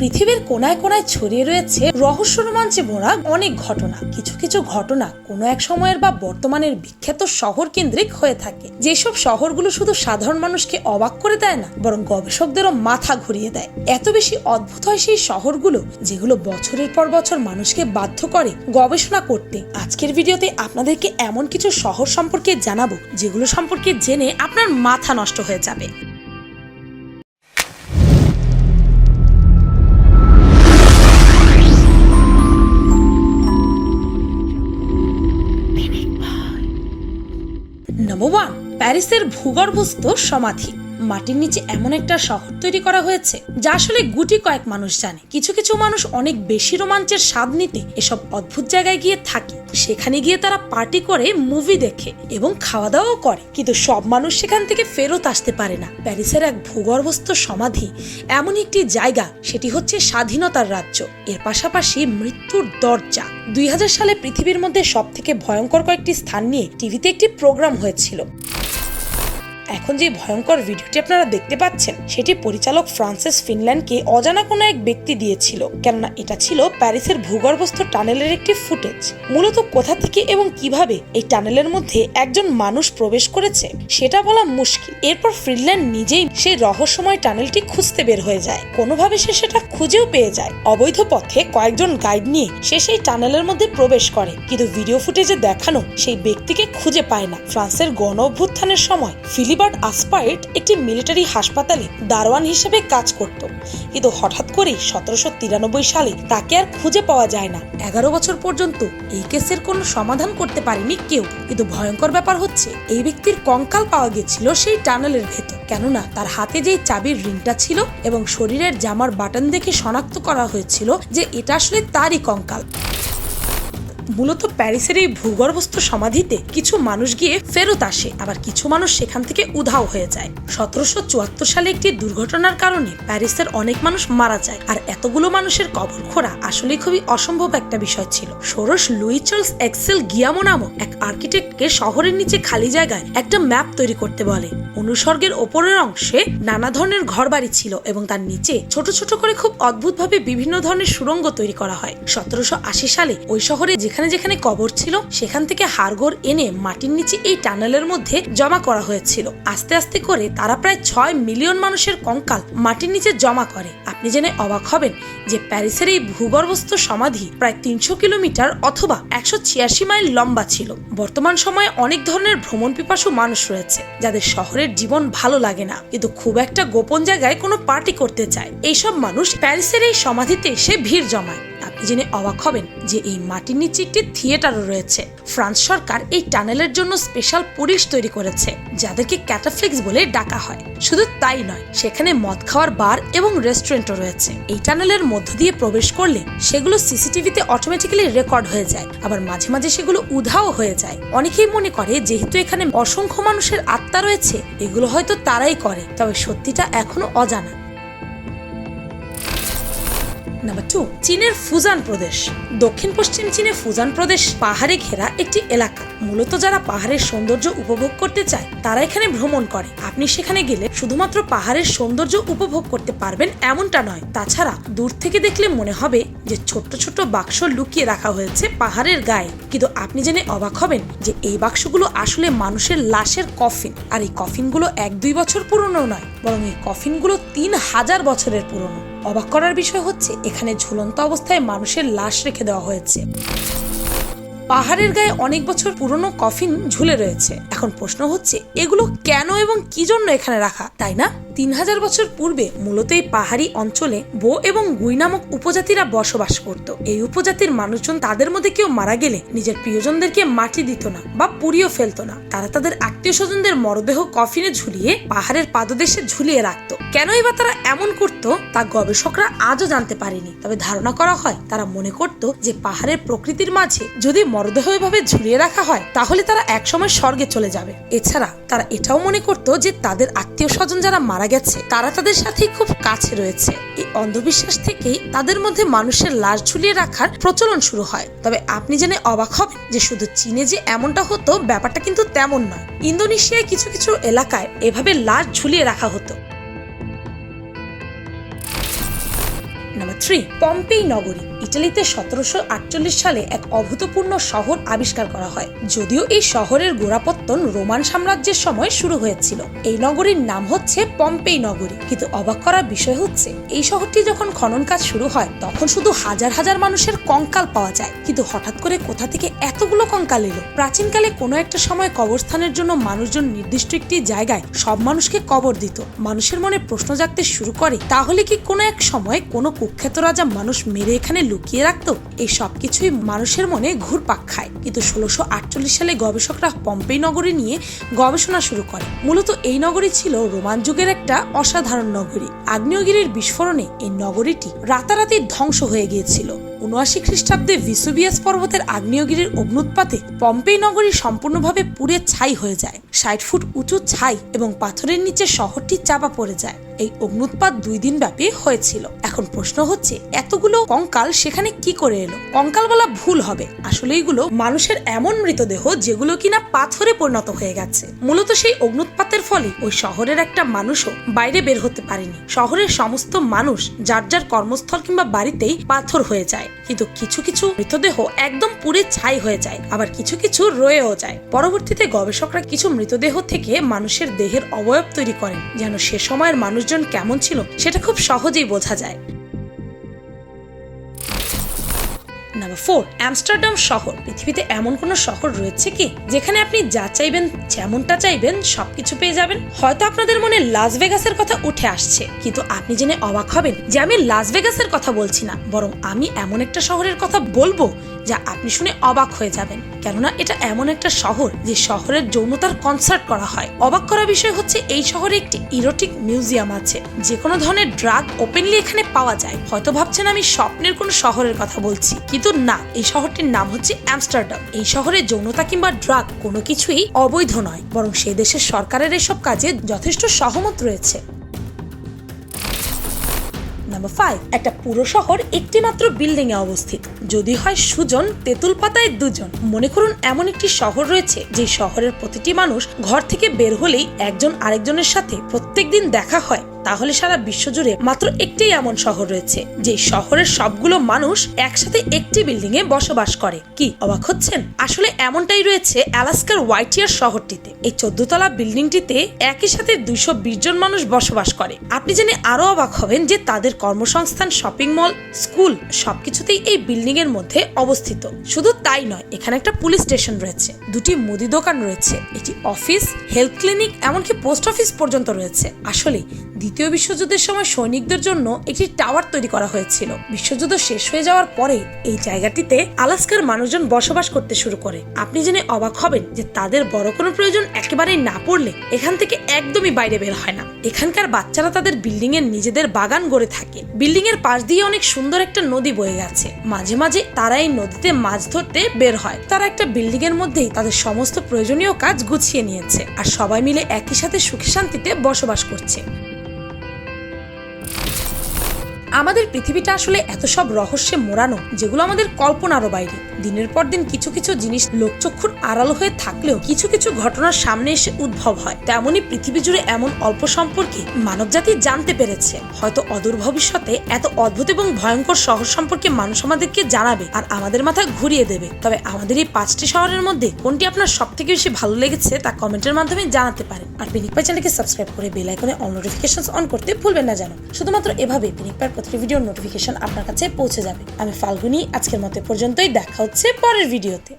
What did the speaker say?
পৃথিবীর কোনায় কোনায় ছড়িয়ে রয়েছে রহস্য রোমাঞ্চে ভরা অনেক ঘটনা। কিছু কিছু ঘটনা কোনো এক সময়ের বা বর্তমানের বিখ্যাত শহর কেন্দ্রিক হয়ে থাকে। যেসব শহরগুলো শুধু সাধারণ মানুষকে অবাক করে দেয় না, বরং গবেষকদেরও মাথা ঘুরিয়ে দেয়। এত বেশি অদ্ভুত হয় সেই শহরগুলো, যেগুলো বছরের পর বছর মানুষকে বাধ্য করে গবেষণা করতে। আজকের ভিডিওতে আপনাদেরকে এমন কিছু শহর সম্পর্কে জানাব, যেগুলো সম্পর্কে জেনে আপনার মাথা নষ্ট হয়ে যাবে। ওয়ান প্যারিসের ভূগর্ভস্থ সমাধি। মাটির নিচে এমন একটা শহর তৈরি করা হয়েছে, যা আসলে গুটি কয়েক মানুষ জানে। কিছু কিছু মানুষ অনেক বেশি রোমাঞ্চের স্বাদ নিতে এসব অদ্ভুত জায়গায় গিয়ে থাকে। সেখানে গিয়ে তারা পার্টি করে মুভি দেখে এবং খাওয়া দাওয়াও করে। কিন্তু সব মানুষ সেখান থেকে ফেরত আসতে পারে না। প্যারিসের এক ভূগর্ভস্থ সমাধি এমন একটি জায়গা, সেটি হচ্ছে স্বাধীনতার রাজ্য। এর পাশাপাশি মৃত্যুর দরজা। দুই হাজার সালে পৃথিবীর মধ্যে সব থেকে ভয়ঙ্কর কয়েকটি স্থান নিয়ে টিভিতে একটি প্রোগ্রাম হয়েছিল। এখন যে ভয়ঙ্কর ভিডিওটি আপনারা দেখতে পাচ্ছেন, সেটি পরিচালক ফ্রান্সিস ফিনল্যান্ডকে অজানা কোনো এক ব্যক্তি দিয়েছিল, কেননা এটা ছিল প্যারিসের ভূগর্ভস্থ টানেলের একটি ফুটেজ। মূলত কোথা থেকে এবং কীভাবে এই টানেলের মধ্যে একজন মানুষ প্রবেশ করেছে, সেটা বলা মুশকিল। এরপর ফিনল্যান্ড নিজেই সেই রহস্যময় টানেলটি খুঁজতে বের হয়ে যায়। কোনোভাবে সে সেটা খুঁজেও পেয়ে যায়। অবৈধ পথে কয়েকজন গাইড নিয়ে সে সেই টানেলের মধ্যে প্রবেশ করে, কিন্তু ভিডিও ফুটেজে দেখানো সেই ব্যক্তিকে খুঁজে পায় না। ফ্রান্সের গণ অভ্যুত্থানের সময় ফিলিবার্ট আসপাইট একটি মিলিটারি হাসপাতালে দারোয়ান হিসেবে কাজ করত। কিন্তু হঠাৎ করেই সতেরোশো তিরানব্বই সালে তাকে আর খুঁজে পাওয়া যায় না। এগারো বছর পর্যন্ত এই কেসের কোনো সমাধান করতে পারেনি কেউ। কিন্তু ভয়ঙ্কর ব্যাপার হচ্ছে, এই ব্যক্তির কঙ্কাল পাওয়া গেছিল সেই টানেলের ভেতর। কেননা তার হাতে যেই চাবির রিংটা ছিল এবং শরীরের জামার বাটন দেখে শনাক্ত করা হয়েছিল যে এটা আসলে তারই কঙ্কাল। মূলত প্যারিসের এই ভূগর্ভস্থ সমাধিতে কিছু মানুষ গিয়ে ফেরত আসে, আবার কিছু মানুষ সেখান থেকে উধাও হয়ে যায়। সতেরোশো চুয়াত্তর সালে একটি দুর্ঘটনার কারণে প্যারিসের অনেক মানুষ মারা যায়, আর এতগুলো মানুষের কবর খোঁড়া আসলে খুবই অসম্ভব একটা বিষয় ছিল। ষোড়শ লুই চার্লস এক্সেল গিয়ামো নামক এক আর্কিটেক্টকে শহরের নিচে খালি জায়গায় একটা ম্যাপ তৈরি করতে বলে। অনুসর্গের ওপরের অংশে নানা ধরনের ঘরবাড়ি ছিল এবং তার নিচে ছোট ছোট করে খুব অদ্ভুতভাবে বিভিন্ন ধরনের সুড়ঙ্গ তৈরি করা হয়। সতেরোশো আশি সালে ওই শহরে যেখানে যেখানে যেখানে কবর ছিল, সেখান থেকে হাড়গোড় এনে মাটির নিচে এই টানেলের মধ্যে জমা করা হয়েছিল। আস্তে আস্তে করে তারা প্রায় ছয় মিলিয়ন মানুষের কঙ্কাল মাটির নিচে জমা করে। আপনি জেনে অবাক হবেন যে প্যারিসের এই ভূগর্ভস্থ সমাধি প্রায় তিনশো কিলোমিটার অথবা একশো ছিয়াশি মাইল লম্বা ছিল। বর্তমান সময়ে অনেক ধরনের ভ্রমণ পিপাসু মানুষ রয়েছে, যাদের শহরের জীবন ভালো লাগে না, কিন্তু খুব একটা গোপন জায়গায় কোনো পার্টি করতে চায়। এইসব মানুষ প্যারিসের এই সমাধিতে এসে ভিড় জমায়। জেনে অবাক হবেন যে এই মাটির নিচে একটি থিয়েটারও রয়েছে। ফ্রান্স সরকার এই টানেলের জন্য স্পেশাল পুলিশ তৈরি করেছে, যাদেরকে ক্যাটাফ্লিক্স বলে ডাকা হয়। শুধু তাই নয়, সেখানে মদ খাওয়ার বার এবং রেস্টুরেন্টও রয়েছে। এই টানেলের মধ্য দিয়ে প্রবেশ করলে সেগুলো সিসিটিভিতে অটোমেটিক্যালি রেকর্ড হয়ে যায়, আবার মাঝে মাঝে সেগুলো উধাও হয়ে যায়। অনেকেই মনে করে, যেহেতু এখানে অসংখ্য মানুষের আত্মা রয়েছে, এগুলো হয়তো তারাই করে, তবে সত্যিটা এখনও অজানা। নাম্বার টু চীনের ফুজান প্রদেশ। দক্ষিণ পশ্চিম চীনে ফুজান প্রদেশ পাহাড়ে ঘেরা একটি এলাকা। মূলত যারা পাহাড়ের সৌন্দর্য উপভোগ করতে চায়, তারা এখানে ভ্রমণ করে। আপনি সেখানে গেলে শুধুমাত্র পাহাড়ের সৌন্দর্য উপভোগ করতে পারবেন এমনটা নয়। তাছাড়া দূর থেকে দেখলে মনে হবে যে ছোট্ট ছোট্ট বাক্স লুকিয়ে রাখা হয়েছে পাহাড়ের গায়ে। কিন্তু আপনি জেনে অবাক হবেন যে এই বাক্সগুলো আসলে মানুষের লাশের কফিন। আর এই কফিনগুলো এক দুই বছর পুরনো নয়, বরং এই কফিনগুলো তিন হাজার বছরের পুরনো। অবাক করার বিষয় হচ্ছে, এখানে ঝুলন্ত অবস্থায় মানুষের লাশ রেখে দেওয়া হয়েছে। পাহাড়ের গায়ে অনেক বছর পুরনো কফিন ঝুলে রয়েছে। এখন প্রশ্ন হচ্ছে, এগুলো কেন এবং কি জন্য এখানে রাখা? তাই না? তিন হাজার বছর পূর্বে মূলত এই পাহাড়ি অঞ্চলে বো এবং গুই নামক উপজাতিরা বসবাস করত। এই উপজাতির মানুষজন তাদের মধ্যে কেউ মারা গেলে নিজের প্রিয়জনদেরকে মাটি দিত না বা পুড়িয়েও ফেলতো না। তারা তাদের আত্মীয় স্বজনদের মরদেহ কফিনে ঝুলিয়ে পাহাড়ের পাদদেশে ঝুলিয়ে রাখত। কেনই বা তারা এমন করত তা গবেষকরা আজও জানতে পারেনি। তবে ধারণা করা হয়, তারা মনে করত যে পাহাড়ের প্রকৃতির মাঝে যদি মরদেহ এভাবে ঝুলিয়ে রাখা হয়, তাহলে তারা একসময় স্বর্গে চলে যাবে। এছাড়া তারা এটাও মনে করত যে তাদের আত্মীয় স্বজন যারা মারা গেছে। তারা তাদের সাথে খুব কাছে রয়েছে। এই অন্ধবিশ্বাস থেকেই তাদের মধ্যে মানুষের লাশ ঝুলিয়ে রাখার প্রচলন শুরু হয়। তবে আপনি জেনে অবাক হবেন যে শুধু চীনে যে এমনটা হতো, ব্যাপারটা কিন্তু তেমন নয়। ইন্দোনেশিয়ায় কিছু কিছু এলাকায় এভাবে লাশ ঝুলিয়ে রাখা হতো। নাম্বার থ্রি, পম্পেই নগরী। ইটালিতে সতেরোশো আটচল্লিশ সালে এক অভূতপূর্ণ শহর আবিষ্কার করা হয়। যদিও এই শহরের গোড়াপত্তন রোমান সাম্রাজ্যের সময় শুরু হয়েছিল। এই নগরীর নাম হচ্ছে পম্পেই নগরী। কিন্তু অবাক করার বিষয় হচ্ছে, এই শহরটি যখন খনন কাজ শুরু হয়, তখন শুধু হাজার হাজার মানুষের কঙ্কাল পাওয়া যায়। কিন্তু হঠাৎ করে কোথা থেকে এতগুলো কঙ্কাল এলো? প্রাচীনকালে কোনো একটা সময় কবরস্থানের জন্য মানুষজন নির্দিষ্ট একটি জায়গায় সব মানুষকে কবর দিত। মানুষের মনে প্রশ্ন জাগতে শুরু করে, তাহলে কি কোনো এক সময় কোনো কুখ্যাত রাজা মানুষ মেরে এখানে লুকিয়ে রাখত, এই সবকিছুই মানুষের মনে ঘুরপাক খায়। কিন্তু ষোলোশো আটচল্লিশ সালে গবেষকরা পম্পে নগরী নিয়ে গবেষণা শুরু করে মূলত এই নগরী ছিল রোমান যুগের একটা অসাধারণ নগরী। আগ্নেয়গিরির বিস্ফোরণে এই নগরীটি রাতারাতি ধ্বংস হয়ে গিয়েছিল। উনআশি খ্রিস্টাব্দে ভিসুবিয়াস পর্বতের আগ্নেয়গিরির অগ্নুৎপাতে পম্পেই নগরী সম্পূর্ণভাবে পুড়ে ছাই হয়ে যায়। ষাট ফুট উঁচু ছাই এবং পাথরের নিচে শহরটি চাপা পড়ে যায়। এই অগ্নুৎপাত দুই দিন ব্যাপী হয়েছিল। এখন প্রশ্ন হচ্ছে, এতগুলো কঙ্কাল সেখানে কি করে এলো? কঙ্কাল বলা ভুল হবে। আসলে এগুলো মানুষের এমন মৃতদেহ যেগুলো কিনা পাথরে পরিণত হয়ে গেছে। মূলত সেই অগ্নুৎপাতের ফলে ওই শহরের একটা মানুষও বাইরে বের হতে পারেনি। শহরের সমস্ত মানুষ যার যার কর্মস্থল কিংবা বাড়িতেই পাথর হয়ে যায়। কিন্তু কিছু কিছু মৃতদেহ একদম পুরে ছাই হয়ে যায়, আবার কিছু কিছু রয়েও যায়। পরবর্তীতে গবেষকরা কিছু মৃতদেহ থেকে মানুষের দেহের অবয়ব তৈরি করেন, যেন সে সময়ের মানুষজন কেমন ছিল, সেটা খুব সহজেই বোঝা যায়। নাম্বার ফোর অ্যামস্টারডাম শহর। পৃথিবীতে এমন কোন শহর রয়েছে কি? যেখানে আপনি যা চাইবেন, যেমনটা চাইবেন, সবকিছু পেয়ে যাবেন? হয়তো আপনাদের মনে লাস ভেগাসের কথা উঠে আসছে, কিন্তু আপনি জেনে অবাক হবেন যে আমি লাস ভেগাসের কথা বলছি না, বরং আমি এমন একটা শহরের কথা বলব যা আপনি শুনে অবাক হয়ে যাবেন। কেননা এটা এমন একটা শহর যে শহরের যৌনতার কনসার্ট করা হয়। অবাক করা বিষয় হচ্ছে এই শহরে একটি ইরোটিক মিউজিয়াম আছে। যে কোনো ধরনের ড্রাগ ওপেনলি এখানে পাওয়া যায়। হয়তো ভাবছেন আমি স্বপ্নের কোনো শহরের কথা বলছি। কিন্তু না, এই শহরটির নাম হচ্ছে আমস্টারডাম এই শহরে যৌনতা কিংবা ড্রাগ কোনো কিছুই অবৈধ নয়। বরং সেই দেশের সরকারের এসব কাজে যথেষ্ট সহমত রয়েছে। নাম্বার ফাইভ একটা পুরো শহর একটি মাত্র বিল্ডিং এ অবস্থিত। যদি হয় সুজন তেঁতুল পাতায় দুজন। মনে করুন এমন একটি শহর রয়েছে, যে শহরের প্রতিটি মানুষ ঘর থেকে বের হলেই একজন আরেকজনের সাথে প্রত্যেকদিন দেখা হয়। তাহলে সারা বিশ্বজুড়ে মাত্র একটি এমন শহর রয়েছে, যে শহরের সবগুলো মানুষ একসাথে একটি বিল্ডিং এ বসবাস করে। কি, অবাক হচ্ছেন? আসলে এমনটাই রয়েছে অ্যালাস্কার হোয়াইটিয়ার শহরটিতে। এই চোদ্দতলা বিল্ডিংটিতে একই সাথে দুইশো বিশ জন মানুষ বসবাস করে। আপনি জেনে আরও অবাক হবেন যে তাদের কর্মসংস্থান শপিং মল স্কুল সবকিছুতেই এই বিল্ডিং এর মধ্যে অবস্থিত। শুধু তাই নয়, এখানে একটা পুলিশ স্টেশন রয়েছে, দুটি মুদি দোকান রয়েছে এটি অফিস হেলথ ক্লিনিক এমনকি পোস্ট অফিস পর্যন্ত রয়েছে। আসলে দ্বিতীয় বিশ্বযুদ্ধের সময় সৈনিকদের জন্য একটি টাওয়ার তৈরি করা হয়েছিল। বিশ্বযুদ্ধ শেষ হয়ে যাওয়ার পরে এই জায়গাটিতে আলাস্কার মানুষজন বসবাস করতে শুরু করে। আপনি জেনে অবাক হবেন যে তাদের বড় কোনো প্রয়োজন একেবারেই না পড়লে এখান থেকে একদমই বাইরে বের হয় না। এখানকার বাচ্চারা তাদের বিল্ডিং এর নিজেদের বাগান গড়ে থাকে। বিল্ডিং এর পাশ দিয়ে অনেক সুন্দর একটা নদী বয়ে গেছে। মাঝে মাঝে তারা এই নদীতে মাছ ধরতে বের হয়। তারা একটা বিল্ডিং এর মধ্যেই তাদের সমস্ত প্রয়োজনীয় কাজ গুছিয়ে নিয়েছে। আর সবাই মিলে একই সাথে সুখে শান্তিতে বসবাস করছে। আমাদের পৃথিবীটা আসলে এত সব রহস্যে মোড়ানো, যেগুলো আমাদের কল্পনারও বাইরে। দিনের পর দিন কিছু কিছু জিনিস লোকচক্ষুর আড়াল হয়ে থাকলেও কিছু কিছু ঘটনার সামনে এসে উদ্ভব হয়। তেমনই পৃথিবী জুড়ে এমন অল্প সম্পর্কে মানবজাতি জানতে পেরেছে। হয়তো অদূর ভবিষ্যতে এত অদ্ভুত এবং ভয়ঙ্কর শহর সম্পর্কে মানুষ আমাদেরকে জানাবে আর আমাদের মাথা ঘুরিয়ে দেবে। তবে আমাদের এই পাঁচটি শহরের মধ্যে কোনটি আপনার সব থেকে বেশি ভালো লেগেছে তা কমেন্টের মাধ্যমে জানাতে পারেন। আর পিনিক পাই চ্যানেলকে সাবস্ক্রাইব করে বেল আইকনে অল নোটিফিকেশন অন করতে ভুলবেন না জানো শুধুমাত্র এভাবে পিনিক পাইয়ের প্রতিটি ভিডিওর নোটিফিকেশন আপনার কাছে পৌঁছে যাবে। আমি ফাল্গুনি, আজকের মতো পর্যন্তই, দেখা হচ্ছে পরের ভিডিওতে।